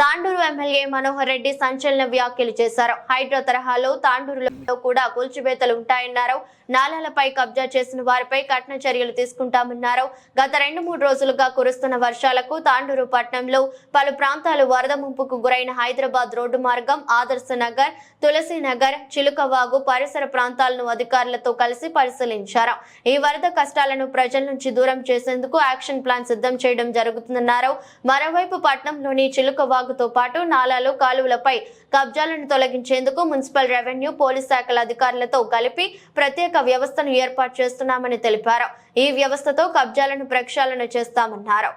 Tandur MLA Manohar Reddy సంచలన వ్యాఖ్యలు చేశారు. హైడ్రో తరహాలో తాండూరులో కూడా కూల్చివేతలు ఉంటాయన్నారు. నాలాలపై కబ్జా చేసిన వారిపై కఠిన చర్యలు తీసుకుంటామన్నారు. గత రెండు మూడు రోజులుగా కురుస్తున్న వర్షాలకు తాండూరు పట్టణంలో పలు ప్రాంతాలు వరద ముంపుకు గురైన హైదరాబాద్ రోడ్డు మార్గం ఆదర్శ నగర్ తులసి నగర్ చిలుకవాగు పరిసర ప్రాంతాలను అధికారులతో కలిసి పరిశీలించారు. ఈ వరద కష్టాలను ప్రజల నుంచి దూరం చేసేందుకు యాక్షన్ ప్లాన్ సిద్ధం చేయడం జరుగుతుందన్నారు. మరోవైపు పట్నంలోని చిలుకవాగుతో పాటు నాలాలు కాలువలపై కబ్జాలను తొలగించేందుకు మున్సిపల్ రెవెన్యూ పోలీస్ శాఖల అధికారులతో కలిపి ప్రత్యేక వ్యవస్థను ఏర్పాటు చేస్తున్నామని తెలిపారు. ఈ వ్యవస్థతో కబ్జాలను ప్రక్షాళన చేస్తామన్నారు.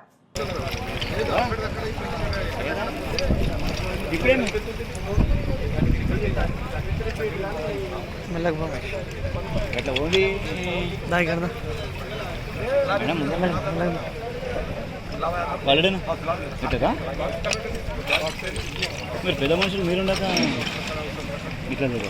మెల్లగా పో. అట్లా ఓన్లీ వాళ్ళడేనా ఇట్లా మీరు పెద్ద మనుషులు మీరుండక ఇట్లా చూడు.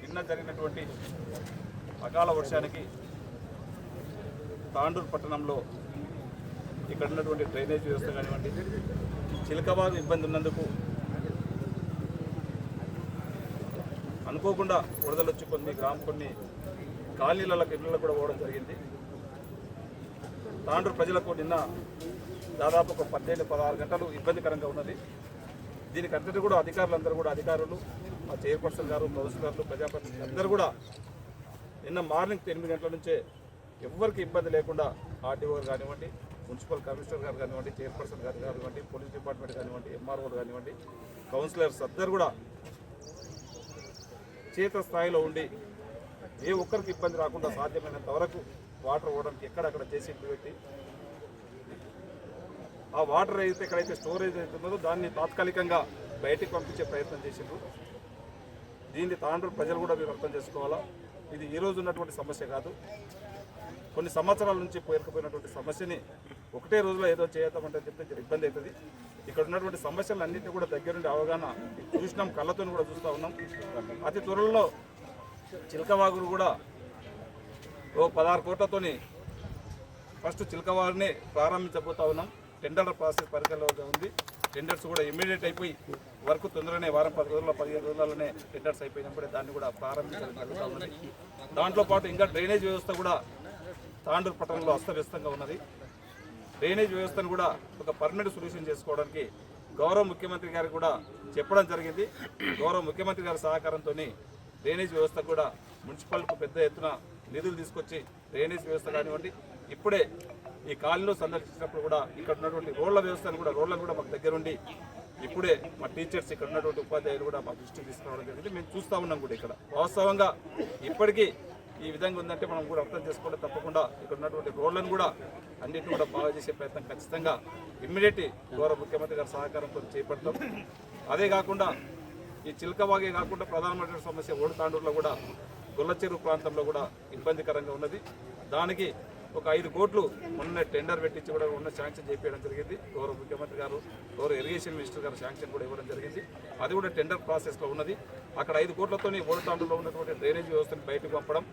నిన్న జరిగినటువంటి అకాల వర్షానికి తాండూరు పట్టణంలో ఇక్కడ ఉన్నటువంటి డ్రైనేజ్ వ్యవస్థ కానివ్వండి చిలకబాగు ఇబ్బంది ఉన్నందుకు అనుకోకుండా వరదలు వచ్చి కొన్ని గ్రామ కొన్ని కాలనీలకు ఇళ్ళకు కూడా పోవడం జరిగింది. తాండ్రు ప్రజలకు నిన్న దాదాపు ఒక పద్దెనిమిది పదహారు గంటలు ఇబ్బందికరంగా ఉన్నది. దీనికి అంతటి కూడా అధికారులందరూ కూడా అధికారులు మా చైర్పర్సన్ గారు కౌన్సిలర్లు ప్రజాప్రతినిధులు అందరూ కూడా నిన్న మార్నింగ్ ఎనిమిది గంటల నుంచే ఎవరికి ఇబ్బంది లేకుండా ఆర్టీఓ గారు కానివ్వండి మున్సిపల్ కమిషనర్ గారు కానివ్వండి చైర్పర్సన్ గారు కానివ్వండి పోలీస్ డిపార్ట్మెంట్ కానివ్వండి ఎంఆర్ఓ కానివ్వండి కౌన్సిలర్స్ అందరు కూడా చేత స్థాయిలో ఉండి ఏ ఒక్కరికి ఇబ్బంది రాకుండా సాధ్యమైనంత వరకు వాటర్ ఇవ్వడానికి ఎక్కడక్కడ చేసి పెట్టి ఆ వాటర్ అయితే ఎక్కడైతే స్టోరేజ్ అవుతుందో దాన్ని తాత్కాలికంగా బయటికి పంపించే ప్రయత్నం చేసిండ్రు. దీన్ని తాండ్రు ప్రజలు కూడా మీరు అర్థం చేసుకోవాలా? ఇది ఈ రోజు ఉన్నటువంటి సమస్య కాదు. కొన్ని సంవత్సరాల నుంచి పేరుకుపోయినటువంటి సమస్యని ఒకటే రోజులో ఏదో చేద్దామంటే చెప్తే ఇబ్బంది అవుతుంది. ఇక్కడ ఉన్నటువంటి సమస్యలన్నింటినీ కూడా దగ్గరుండి అవగాహన చూసినాం కళ్ళతో కూడా చూస్తూ ఉన్నాం. అతి త్వరలో చిలకవాగురు కూడా ఓ పదహారు కోట్లతోని ఫస్ట్ చిలకవారిని ప్రారంభించబోతా ఉన్నాం. టెండర్ ప్రాసెస్ పరిధిలో ఉంది. టెండర్స్ కూడా ఇమీడియట్ అయిపోయి వర్క్ తొందరగానే వారం పది రోజుల్లో పదిహేను రోజుల్లోనే టెండర్స్ అయిపోయినప్పుడే దాన్ని కూడా ప్రారంభించడం జరుగుతూ ఉన్నది. దాంట్లో పాటు ఇంకా డ్రైనేజ్ వ్యవస్థ కూడా తాండూరు పట్టణంలో అస్తవ్యస్తంగా ఉన్నది. డ్రైనేజ్ వ్యవస్థను కూడా ఒక పర్మనెంట్ సొల్యూషన్ చేసుకోవడానికి గౌరవ ముఖ్యమంత్రి గారికి కూడా చెప్పడం జరిగింది. గౌరవ ముఖ్యమంత్రి గారి సహకారంతో డ్రైనేజ్ వ్యవస్థ కూడా మున్సిపల్కు పెద్ద ఎత్తున నిధులు తీసుకొచ్చి డ్రైనేజ్ వ్యవస్థ కానివ్వండి ఇప్పుడే ఈ కాలనీలో సందర్శించినప్పుడు కూడా ఇక్కడ ఉన్నటువంటి రోడ్ల వ్యవస్థను కూడా రోడ్లను కూడా మాకు దగ్గరుండి ఇప్పుడే మా టీచర్స్ ఇక్కడ ఉన్నటువంటి ఉపాధ్యాయులు కూడా మా దృష్టికి తీసుకురావడం జరిగింది. మేము చూస్తూ ఉన్నాం కూడా ఇక్కడ. వాస్తవంగా ఇప్పటికీ ఈ విధంగా ఉందంటే మనం కూడా అర్థం చేసుకోవడం తప్పకుండా ఇక్కడ ఉన్నటువంటి రోడ్లను కూడా అన్నింటిని కూడా బాగా చేసే ప్రయత్నం ఖచ్చితంగా ఇమ్మీడియట్ గౌరవ ముఖ్యమంత్రి గారి సహకారంతో చేపడతాం. అదే కాకుండా ఈ చిలకవాగే కాకుండా ప్రధానమంత్రి సమస్య ఓడితాండూరులో కూడా గొల్లచెరువు ప్రాంతంలో కూడా ఇబ్బందికరంగా ఉన్నది. దానికి ఒక ఐదు కోట్లు మొన్న టెండర్ పెట్టించి కూడా ఉన్న శాంక్షన్ చేపించడం జరిగింది. గౌరవ ముఖ్యమంత్రి గారు గౌరవ ఇరిగేషన్ మినిస్టర్ గారు శాంక్షన్ కూడా ఇవ్వడం జరిగింది. అది కూడా టెండర్ ప్రాసెస్లో ఉన్నది. అక్కడ ఐదు కోట్లతోని ఓడతాండులో ఉన్నటువంటి డ్రైనేజ్ వ్యవస్థను బయటకు పంపడం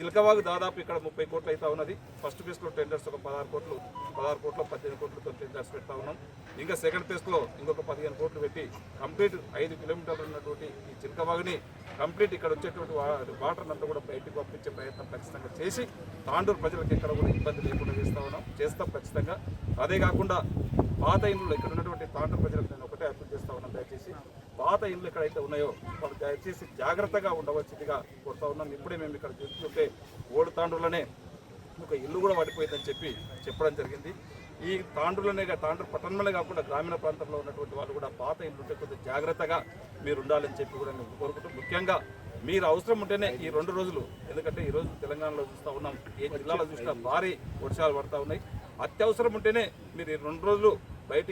చిలకవాగు దాదాపు ఇక్కడ ముప్పై కోట్లు అయితే ఉన్నది. ఫస్ట్ ఫేజ్లో టెండర్స్ ఒక పదహారు కోట్లు పదహారు కోట్లు పద్దెనిమిది కోట్లతో టెండర్స్ పెడతా ఉన్నాం. ఇంకా సెకండ్ ఫేజ్లో ఇంకొక పదిహేను కోట్లు పెట్టి కంప్లీట్ ఐదు కిలోమీటర్లు ఉన్నటువంటి ఈ చిలకవాగుని కంప్లీట్ ఇక్కడ వచ్చేటువంటి వా- వాటర్ అంతా కూడా బయటకు పంపించే ప్రయత్నం ఖచ్చితంగా చేసి తాండూరు ప్రజలకు ఎక్కడ కూడా ఇబ్బంది లేకుండా చేస్తా ఉన్నాం. చేస్తాం ఖచ్చితంగా. అదే కాకుండా పాత ఇండ్లు ఇక్కడ ఉన్నటువంటి తాండూరు ప్రజలకు నేను ఒకటే అర్థం చేస్తా ఉన్నాను దయచేసి. పాత ఇళ్ళు ఎక్కడైతే ఉన్నాయో వాళ్ళు దయచేసి జాగ్రత్తగా ఉండవచ్చిగా కొడతా ఉన్నాం. ఇప్పుడే మేము ఇక్కడ చూస్తుంటే ఓడి తాండ్రులనే ఒక ఇల్లు కూడా పడిపోయిందని చెప్పి చెప్పడం జరిగింది. ఈ తాండ్రులనే తాండ్రు పట్టణంలోనే కాకుండా గ్రామీణ ప్రాంతంలో ఉన్నటువంటి వాళ్ళు కూడా పాత ఇల్లు ఉంటే కొంచెం జాగ్రత్తగా మీరు ఉండాలని చెప్పి కూడా మేము కోరుకుంటూ ముఖ్యంగా మీరు అవసరం ఉంటేనే ఈ రెండు రోజులు ఎందుకంటే ఈ రోజు తెలంగాణలో చూస్తూ ఉన్నాం ఏ జిల్లాలో చూసినా భారీ వర్షాలు పడతా ఉన్నాయి. అత్యవసరం ఉంటేనే మీరు ఈ రెండు రోజులు